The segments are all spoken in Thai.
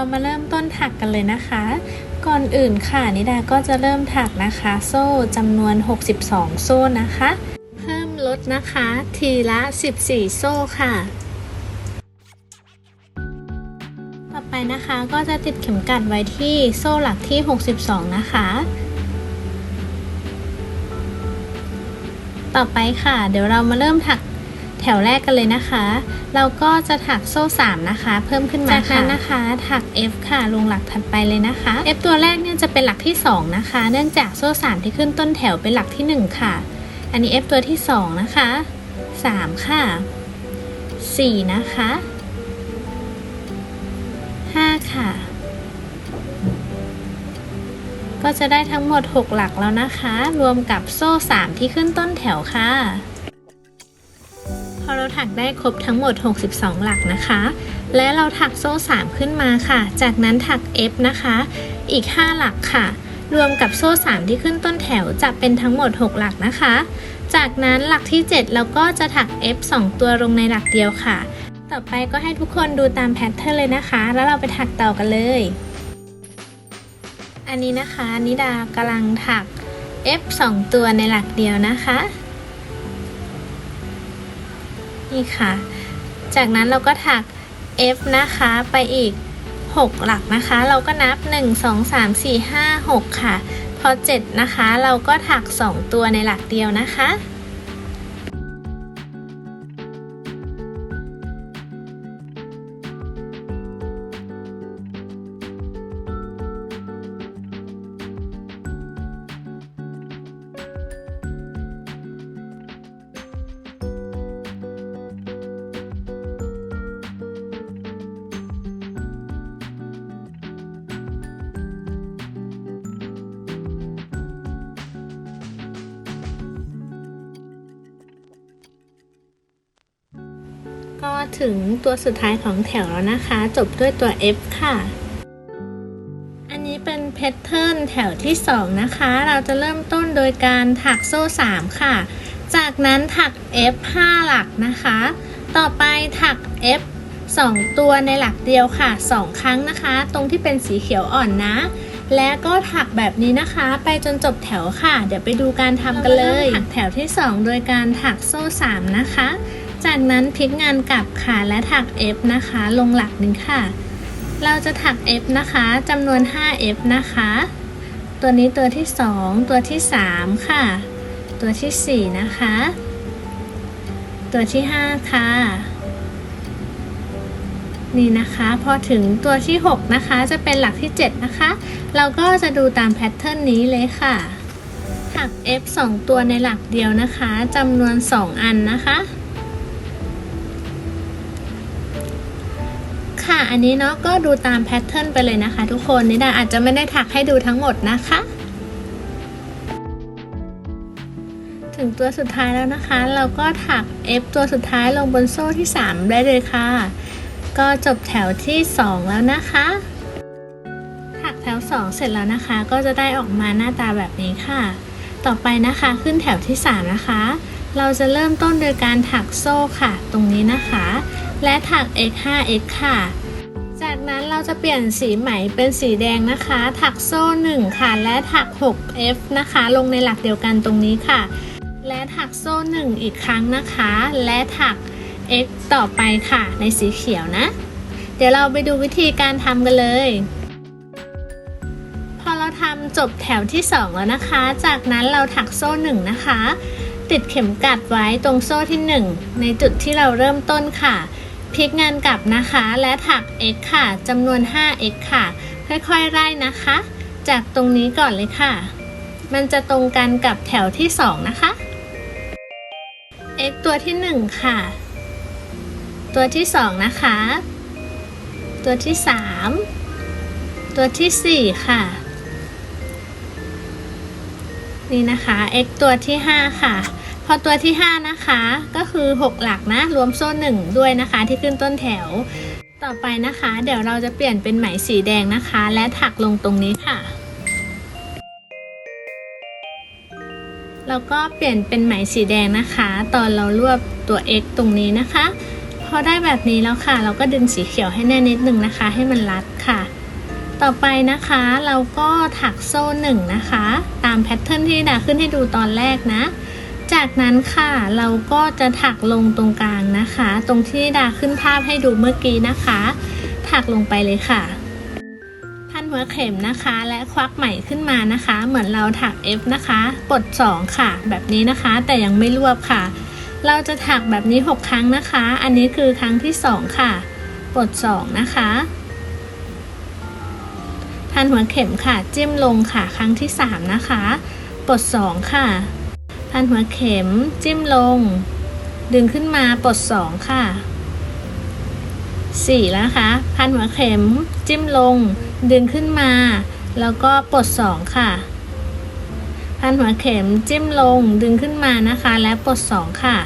เรามาเริ่มต้นถักกันเลยนะคะ ก่อนอื่นค่ะนิดาก็จะเริ่มถักนะคะ โซ่จำนวน 62 โซ่นะคะ เพิ่มลดนะคะ ทีละ 14 โซ่ค่ะ ต่อไปนะคะก็จะติดเข็มกัดไว้ที่โซ่หลักที่ 62 นะคะต่อไปค่ะ เดี๋ยวเรามาเริ่มถัก แถวแรกกันเลยนะคะ เราก็จะถักโซ่ 3 นะคะ เพิ่มขึ้นมาจากนั้นนะคะ ถัก F ค่ะลงหลักถัดไปเลยนะคะ F ตัวแรกเนี่ยจะเป็นหลักที่ 2 นะคะ เนื่องจากโซ่ 3 ที่ขึ้นต้นแถวเป็นหลักที่ 1 ค่ะ อันนี้ F ตัวที่ 2 นะคะ 3 ค่ะ 4 นะคะ 5 ค่ะ ก็จะได้ทั้งหมด 6 หลักแล้วนะคะ รวมกับโซ่ 3 ที่ขึ้นต้นแถวค่ะพอเรา ถักได้ครบทั้งหมด 62 หลักนะคะ และเราถักโซ่ 3 ขึ้นมาค่ะ จากนั้นถัก F นะคะ อีก 5 หลักค่ะ รวมกับโซ่ 3 ที่ขึ้นต้นแถวจะเป็นทั้งหมด 6 หลักนะคะ จากนั้นหลักที่ 7 เราก็จะถัก F 2 ตัวลงในหลักเดียวค่ะ ต่อไปก็ให้ทุกคนดูตามแพทเทิร์นเลยนะคะ แล้วเราไปถักต่อกันเลย อันนี้นะคะนิดากำลังถัก F 2 ตัวในหลักเดียวนะคะ นี่ค่ะ จากนั้นเราก็ถัก F นะคะไปอีก 6 หลักนะคะ เราก็นับ 1 2 3 4 5 6 ค่ะ พอ 7 นะคะ เราก็ถัก 2 ตัวในหลักเดียวนะคะ ก็ถึงตัวสุดท้ายของแถวแล้วนะคะ จบด้วยตัว F ค่ะ อันนี้เป็นแพทเทิร์นแถวที่ 2 นะคะ เราจะเริ่มต้นโดยการถักโซ่ 3 ค่ะ จากนั้นถัก F 5 หลักนะคะ ต่อไปถัก F 2 ตัวในหลักเดียวค่ะ 2 ครั้งนะคะ ตรงที่เป็นสีเขียวอ่อนนะ และก็ถักแบบนี้นะคะ ไปจนจบแถวค่ะ เดี๋ยวไปดูการทำกันเลย ถักแถวที่ 2 โดยการถักโซ่ 3 นะคะ จากนั้นพลิกงานกลับค่ะและถัก F นะคะ ลงหลักหนึ่งค่ะ เราจะถัก F นะคะจำนวน 5F นะคะ ตัวนี้ตัวที่ 2 ตัวที่ 3 ค่ะ ตัวที่ 4 นะคะ ตัวที่ 5 ค่ะ นี่นะคะพอถึงตัวที่ 6 นะคะ จะเป็นหลักที่ 7 นะคะ เราก็จะดูตามแพทเทิร์นนี้เลยค่ะ ถัก F 2 ตัวในหลักเดียวนะคะจำนวน 2 อันนะคะ อันนี้เนาะก็ดูตามแพทเทิร์นไปเลยนะคะ ทุกคนนิดาอาจจะไม่ได้ถักให้ดูทั้งหมดนะคะ ถึงตัวสุดท้ายแล้วนะคะ เราก็ถัก F ตัวสุดท้ายลงบนโซ่ที่ 3 ได้เลยค่ะ ก็จบแถวที่ 2 แล้วนะคะ ถักแถว 2 เสร็จแล้วนะคะ ก็จะได้ออกมาหน้าตาแบบนี้ค่ะ ต่อไปนะคะขึ้นแถวที่ 3 นะคะ เราจะเริ่มต้นโดยการถักโซ่ค่ะ ตรงนี้นะคะและถัก x 5 x ค่ะ จากนั้นเราจะเปลี่ยนสีไหมเป็นสีแดงนะคะ ถักโซ่ 1 ค่ะ และถัก 6 f นะคะ ลงในหลักเดียวกันตรงนี้ค่ะ และถักโซ่ 1 อีกครั้งนะคะ และถัก x ต่อไปค่ะ ในสีเขียวนะ เดี๋ยวเราไปดูวิธีการทำกันเลย พอเราทำจบแถวที่ 2 แล้วนะคะ จากนั้นเราถักโซ่ 1 นะคะ ติดเข็มกัดไว้ตรงโซ่ที่ 1 ในจุดที่เราเริ่มต้นค่ะ พลิกงานกลับนะคะ และถัก x ค่ะจำนวน 5x ค่ะ ค่อยๆไล่นะคะ จากตรงนี้ก่อนเลยค่ะ มันจะตรงกันกับแถวที่ 2 นะคะ x ตัวที่ 1 ค่ะ ตัวที่ 2 นะคะ ตัวที่ 3 ตัวที่ 4 ค่ะ นี่นะคะ x ตัวที่ 5 ค่ะ อตัวที่ 5 นะคะ ก็คือ 6 หลักนะ รวมโซ่ 1 ด้วยนะคะที่ขึ้นต้นแถว ต่อไปนะคะ เดี๋ยวเราจะเปลี่ยนเป็นไหมสีแดงนะคะ และถักลงตรงนี้ค่ะ แล้วก็เปลี่ยนเป็นไหมสีแดงนะคะ ตอนเรารวบตัว x ตรงนี้นะคะ พอได้แบบนี้แล้วค่ะ เราก็ดึงสีเขียวให้แน่นนิดนึงนะคะ ให้มันรัดค่ะต่อไปนะคะเราก็ถักโซ่หนึ่งนะคะ ตามแพทเทิร์นที่ดาขึ้นให้ดูตอนแรกนะ จากนั้นค่ะเราก็จะถักลงตรงกลางนะคะ ตรงที่ดาขึ้นภาพให้ดูเมื่อกี้นะคะ ถักลงไปเลยค่ะ พันหัวเข็มนะคะ และควักไหมขึ้นมานะคะ เหมือนเราถัก F นะคะปลด2ค่ะ แบบนี้นะคะแต่ยังไม่รวบค่ะ เราจะถักแบบนี้ 6 ครั้งนะคะ อันนี้คือครั้งที่ 2 ค่ะปลด2นะคะพันหัวเข็มค่ะ จิ้มลงค่ะ ครั้งที่ 3 นะคะปลด2ค่ะ พันหัวเข็มจิ้มลง ดึงขึ้นมาปลด2ค่ะ4แล้วนะคะ พันหัวเข็มจิ้มลง ดึงขึ้นมา แล้วก็ปลด2ค่ะ พันหัวเข็มจิ้มลง ดึงขึ้นมานะคะ และปลด2ค่ะ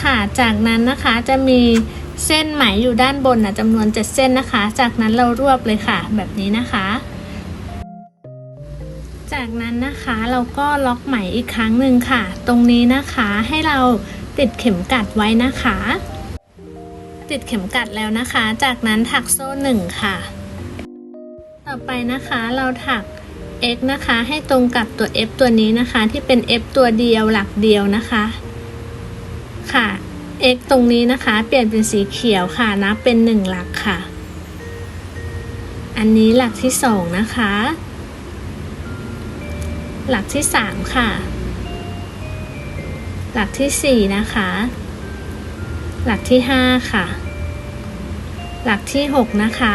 ค่ะ จากนั้นนะคะจะมีเส้นไหมอยู่ด้านบนนะจำนวน 7 เส้นนะคะ จากนั้นเรารวบเลยค่ะ แบบนี้นะคะ จากนั้นนะคะเราก็ล็อกไหมอีกครั้งหนึ่งค่ะ ตรงนี้นะคะให้เราติดเข็มกัดไว้นะคะ ติดเข็มกัดแล้วนะคะ จากนั้นถักโซ่หนึ่งค่ะ ต่อไปนะคะเราถัก x นะคะให้ตรงกับตัว f ตัวนี้นะคะ ที่เป็น f ตัวเดียวหลักเดียวนะคะค่ะ x ตรงนี้นะคะ เปลี่ยนเป็นสีเขียวค่ะนับเป็นหนึ่งหลักค่ะ อันนี้หลักที่สองนะคะ หลักที่สามค่ะ หลักที่สี่นะคะ หลักที่ห้าค่ะ หลักที่หกนะคะ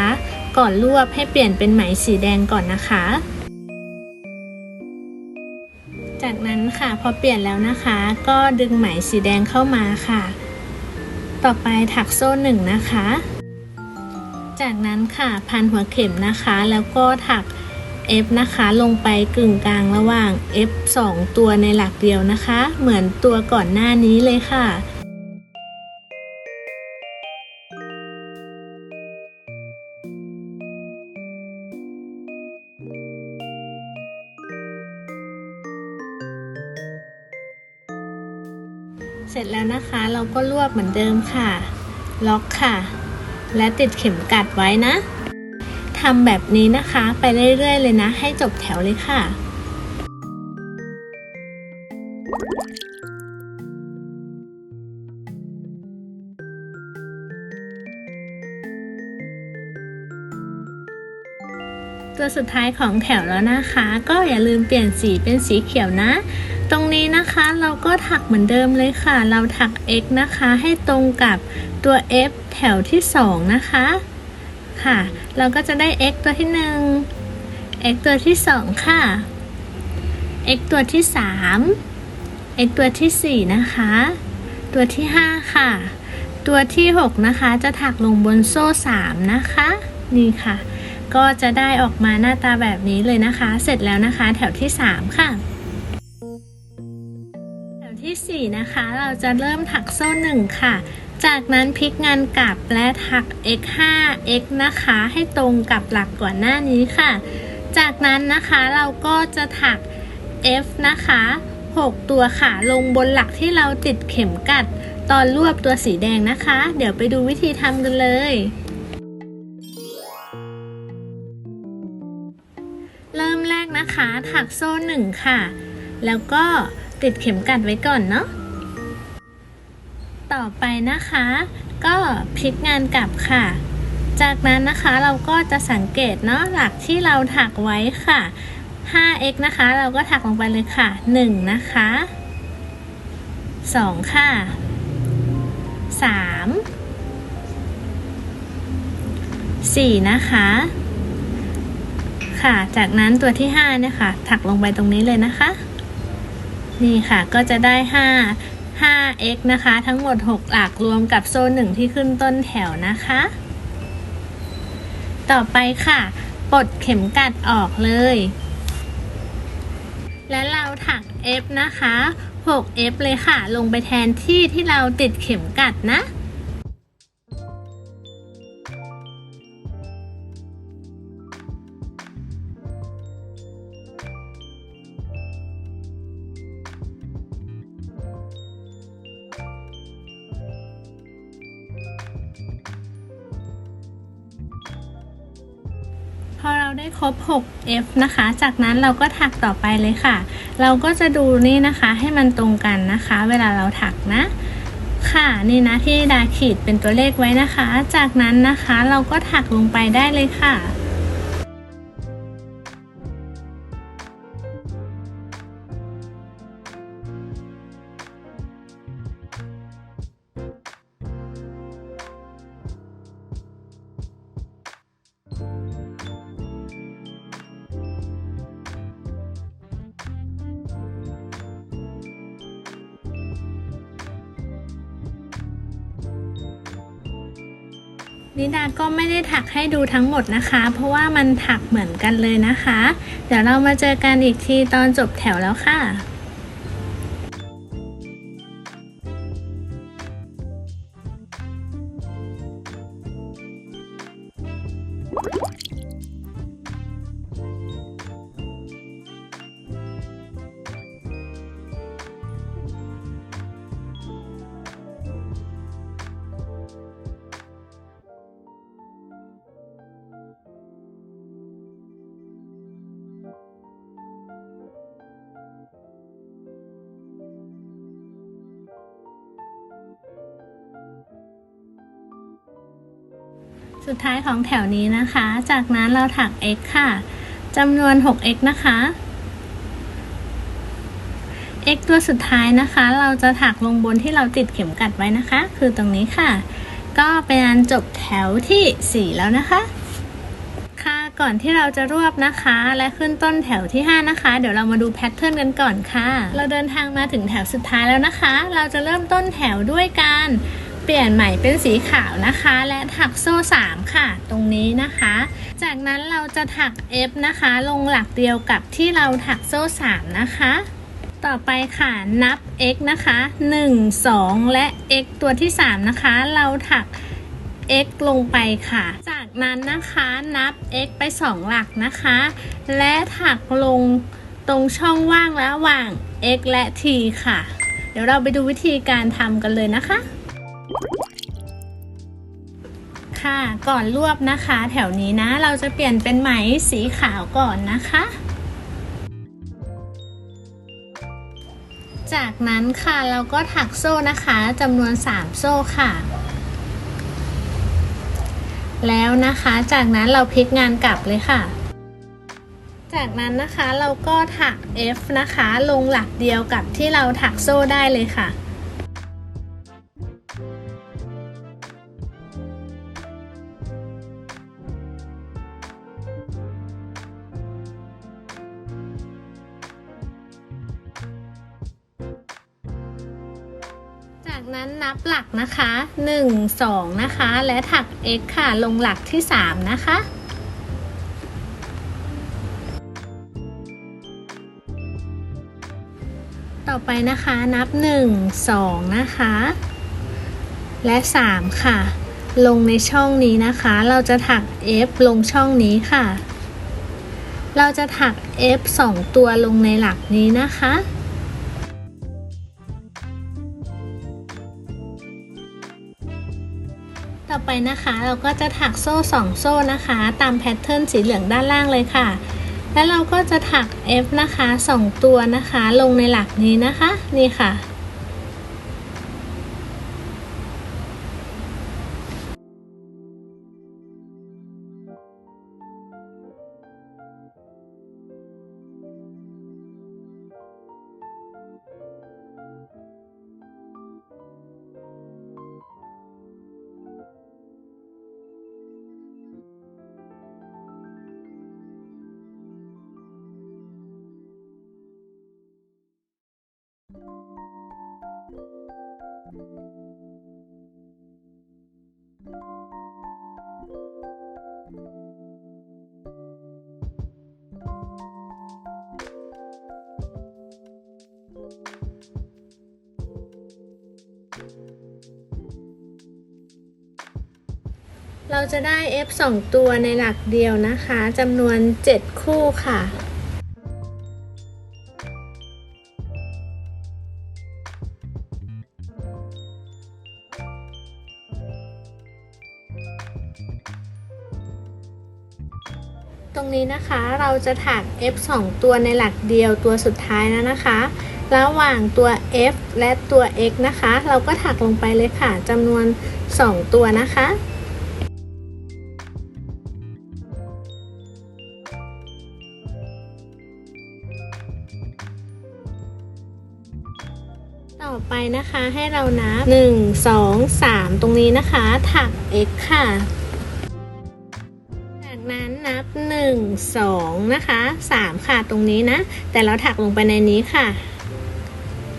ก่อนรวบให้เปลี่ยนเป็นไหมสีแดงก่อนนะคะ จากนั้นค่ะพอเปลี่ยนแล้วนะคะ ก็ดึงไหมสีแดงเข้ามาค่ะ ต่อไปถักโซ่หนึ่งนะคะ จากนั้นค่ะพันหัวเข็มนะคะ แล้วก็ถัก F นะคะ ลงไปกึ่งกลางระหว่าง F 2 ตัวในหลักเดียวนะคะ เหมือนตัวก่อนหน้านี้เลยค่ะเสร็จแล้วนะคะเราก็รวบเหมือนเดิมค่ะ ล็อกค่ะ และติดเข็มกัดไว้นะำแบบนี้นะคะ ไปเรื่อยๆเลยนะ ให้จบแถวเลยค่ะตัวสุดท้ายของแถวแล้วนะคะ ก็อย่าลืมเปลี่ยนสีเป็นสีเขียวนะ ตรงนี้นะคะเราก็ถักเหมือนเดิมเลยค่ะ เราถัก x นะคะ ให้ตรงกับตัว f แถวที่ 2 นะคะ ค่ะ เราก็จะได้ x ตัวที่ 1 x ตัวที่ 2 ค่ะ x ตัวที่ 3 x ตัวที่ 4 นะคะ ตัวที่ 5 ค่ะ ตัวที่ 6 นะคะ จะถักลงบนโซ่ 3 นะคะ นี่ค่ะ ก็จะได้ออกมาหน้าตาแบบนี้เลยนะคะ เสร็จแล้วนะคะแถวที่ 3 ค่ะแถวที่ 4 นะคะ เราจะเริ่มถักโซ่ 1 ค่ะ จากนั้นพลิกงานกลับและถัก x 5 x นะคะ ให้ตรงกับหลักก่อนหน้านี้ค่ะ จากนั้นนะคะเราก็จะถัก f นะคะ 6 ตัวค่ะ ลงบนหลักที่เราติดเข็มกัด ตอนรวบตัวสีแดงนะคะ เดี๋ยวไปดูวิธีทำกันเลยเริ่มแรกนะคะ ถักโซ่หนึ่งค่ะ แล้วก็ติดเข็มกัดไว้ก่อนเนาะ ต่อไปนะคะ ก็พลิกงานกลับค่ะ จากนั้นนะคะเราก็จะสังเกตเนาะหลักที่เราถักไว้ค่ะ 5x นะคะ เราก็ถักลงไปเลยค่ะ 1 นะคะ 2 ค่ะ 3 4 นะคะ ค่ะ จากนั้นตัวที่5เนี่ยค่ะ ถักลงไปตรงนี้เลยนะคะ นี่ค่ะก็จะได้ 5 5x นะคะ ทั้งหมด 6 หลักรวมกับโซ่หนึ่งที่ขึ้นต้นแถวนะคะ ต่อไปค่ะ ปลดเข็มกัดออกเลย และเราถัก F นะคะ 6F เลยค่ะ ลงไปแทนที่ที่เราติดเข็มกัดนะ อเราได้ครบ 6f นะคะ จากนั้นเราก็ถักต่อไปเลยค่ะ เราก็จะดูนี่นะคะให้มันตรงกันนะคะ เวลาเราถักนะ ค่ะนี่นะที่ดาขีดเป็นตัวเลขไว้นะคะ จากนั้นนะคะเราก็ถักลงไปได้เลยค่ะ นิดาก็ไม่ได้ถักให้ดูทั้งหมดนะคะ เพราะว่ามันถักเหมือนกันเลยนะคะ เดี๋ยวเรามาเจอกันอีกทีตอนจบแถวแล้วค่ะ สุดท้ายของแถวนี้นะคะ จากนั้นเราถัก x ค่ะจำนวน 6x นะคะ x ตัวสุดท้ายนะคะ เราจะถักลงบนที่เราติดเข็มกัดไว้นะคะ คือตรงนี้ค่ะ ก็เป็นอันจบแถวที่ 4 แล้วนะคะ ค่ะก่อนที่เราจะรวบนะคะ และขึ้นต้นแถวที่ 5 นะคะ เดี๋ยวเรามาดูแพทเทิร์นกันก่อนค่ะ เราเดินทางมาถึงแถวสุดท้ายแล้วนะคะ เราจะเริ่มต้นแถวด้วยการ เปลี่ยนใหม่เป็นสีขาวนะคะ และถักโซ่ 3 ค่ะ ตรงนี้นะคะ จากนั้นเราจะถัก F นะคะ ลงหลักเดียวกับที่เราถักโซ่ 3 นะคะ ต่อไปค่ะนับ x นะคะ 1 2 และ x ตัวที่ 3 นะคะ เราถัก x ลงไปค่ะ จากนั้นนะคะนับ x ไป 2 หลักนะคะ และถักลงตรงช่องว่างระหว่าง x และ t ค่ะ เดี๋ยวเราไปดูวิธีการทำกันเลยนะคะ ค่ะก่อนรวบนะคะ แถวนี้นะ เราจะเปลี่ยนเป็นไหมสีขาวก่อนนะคะ จากนั้นค่ะเราก็ถักโซ่นะคะจำนวน 3 โซ่ค่ะ แล้วนะคะจากนั้นเราพลิกงานกลับเลยค่ะจากนั้นนะคะเราก็ถัก F นะคะ ลงหลักเดียวกับที่เราถักโซ่ได้เลยค่ะ นับหลักนะคะ 1 2 นะคะ และถัก x ค่ะ ลงหลักที่ 3 นะคะ ต่อไปนะคะนับ 1 2 นะคะ และ 3 ค่ะ ลงในช่องนี้นะคะ เราจะถัก f ลงช่องนี้ค่ะ เราจะถัก f 2 ตัวลงในหลักนี้นะคะ นะคะ เราก็จะถักโซ่ 2 โซ่นะคะ ตามแพทเทิร์นสีเหลืองด้านล่างเลยค่ะ แล้วเราก็จะถัก F นะคะ 2 ตัวนะคะ ลงในหลักนี้นะคะ นี่ค่ะ เราจะได้ F 2 ตัวในหลักเดียวนะคะจำนวน 7 คู่ค่ะ ตรงนี้นะคะเราจะถัก F 2 ตัวในหลักเดียวตัวสุดท้ายแล้วนะคะ ระหว่างตัว F และตัว X นะคะ เราก็ถักลงไปเลยค่ะจำนวน 2 ตัวนะคะ ไปนะคะให้เรานับ 1 2 3 ตรงนี้นะคะ ถัก x ค่ะ จากนั้นนับ 1 2 นะคะ 3 ค่ะตรงนี้นะ แต่เราถักลงไปในนี้ค่ะ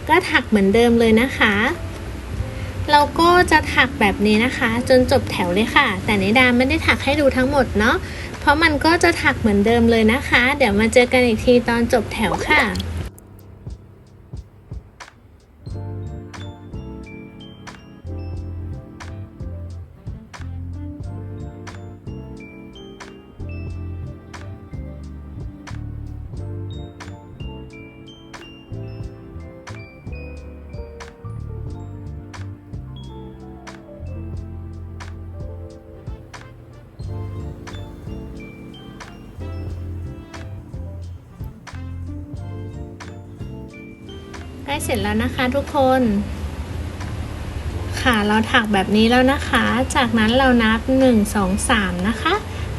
ก็ถักเหมือนเดิมเลยนะคะ เราก็จะถักแบบนี้นะคะ จนจบแถวเลยค่ะ แต่นิดาไม่ได้ถักให้ดูทั้งหมดเนาะเพราะมันก็จะถักเหมือนเดิมเลยนะคะ เดี๋ยวมาเจอกันอีกทีตอนจบแถวค่ะ ใกล้เสร็จแล้วนะคะทุกคน ค่ะเราถักแบบนี้แล้วนะคะ จากนั้นเรานับ 1 2 3 นะคะ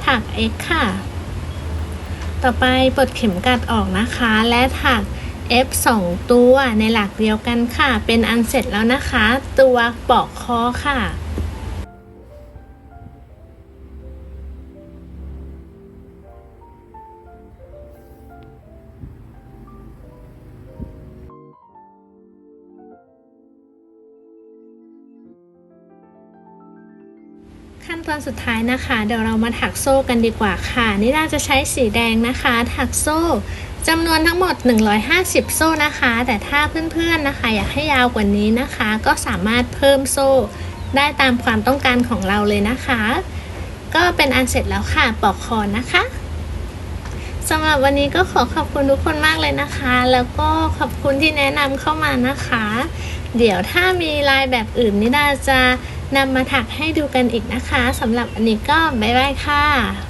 ถัก x ค่ะ ต่อไปปลดเข็มกัดออกนะคะ และถัก f 2 ตัวในหลักเดียวกันค่ะ เป็นอันเสร็จแล้วนะคะ ตัวปอกคอค่ะ ตอนสุดท้ายนะคะ เดี๋ยวเรามาถักโซ่กันดีกว่าค่ะนิดาจะใช้สีแดงนะคะ ถักโซ่จำนวนทั้งหมด 150 โซ่นะคะ แต่ถ้าเพื่อนๆนะคะ อยากให้ยาวกว่านี้นะคะ ก็สามารถเพิ่มโซ่ได้ตามความต้องการของเราเลยนะคะ ก็เป็นอันเสร็จแล้วค่ะปอกคอนะคะสำหรับวันนี้ก็ขอขอบคุณทุกคนมากเลยนะคะ แล้วก็ขอบคุณที่แนะนำเข้ามานะคะ เดี๋ยวถ้ามีลายแบบอื่นนิดาจะ นำมาถักให้ดูกันอีกนะคะสำหรับอันนี้ก็บ๊ายบายค่ะ